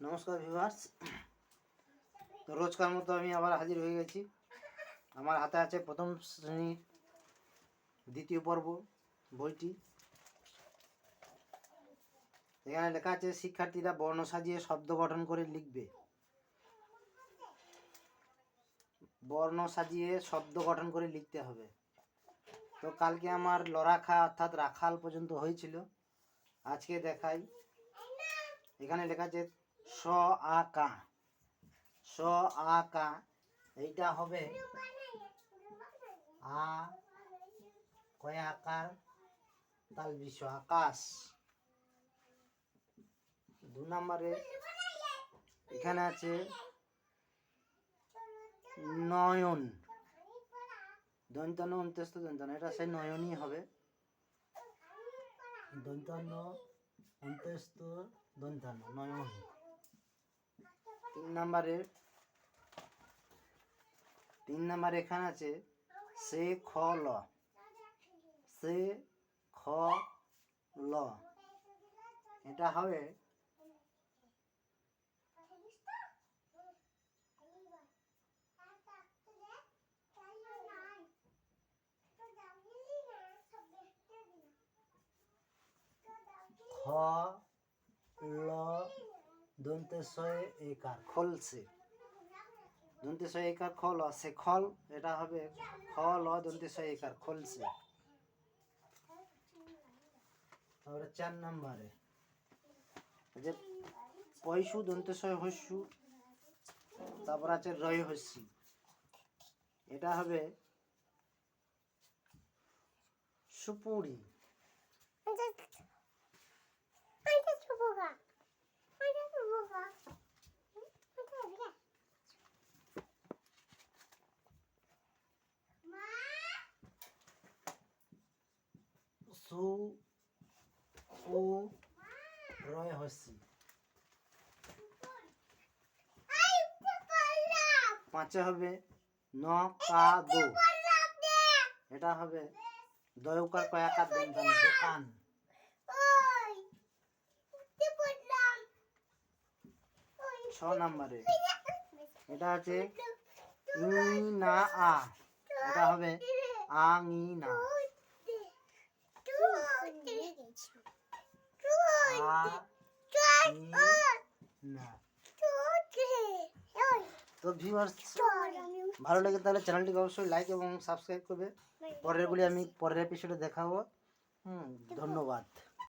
নমস্কার ভিউয়ার্স তো রোজকার মতো আমি আবার হাজির হয়ে গেছি। আমার হাতে আছে প্রথম শ্রেণির দ্বিতীয় পর্ব বইটি। এখানে লেখা আছে, শিক্ষার্থীরা বর্ণ সাজিয়ে শব্দ গঠন করে লিখবে। বর্ণ সাজিয়ে শব্দ গঠন করে লিখতে হবে। তো কালকে আমার লড়াখা অর্থাৎ রাখাল পর্যন্ত হয়েছিল। আজকে দেখাই। এখানে লেখা আছে স আ কা স আ কা এইটা হবে আ, কয় আকার? তাল বিশ্ব আকাশ। দু নম্বরে এখানে আছে নয়ন। দন্তান্ন অন্ত্যস্ত দন্তান্ন এটা সেই নয়নই হবে। দন্তান্ন অন্ত্যস্ত দন্তান্ন নয়ন। নম্বরে, তিন নাম্বার এখানে আছে, সে খ ল। সে খ ল। এটা হবে খ ল দন্তেশয় একার খলসে দন্তেশয় একার খল সে খল, এটা হবে খ ল দন্তেশয় একার খলসে তারপরে চার নম্বরে। যে পয়সু দন্তেশয় হস্যু তারপর আছে রয় হস্যি এটা হবে সুপুরি। সু ও রয় হস্যি পাঁচে হবে ন, কা, দো। এটা হবে দয়কার কয়াকার দন্তান দোকান। ছ নম্বরে। এটা আছে ই না, আ। এটা হবে আ ই না। তো ভিউয়ার্স ভালো লাগে তাহলে চ্যানেলটিকে অবশ্যই লাইক এবং সাবস্ক্রাইব করবে পরেরগুলি আমি পরের এপিসোডে দেখাবো হুম, ধন্যবাদ।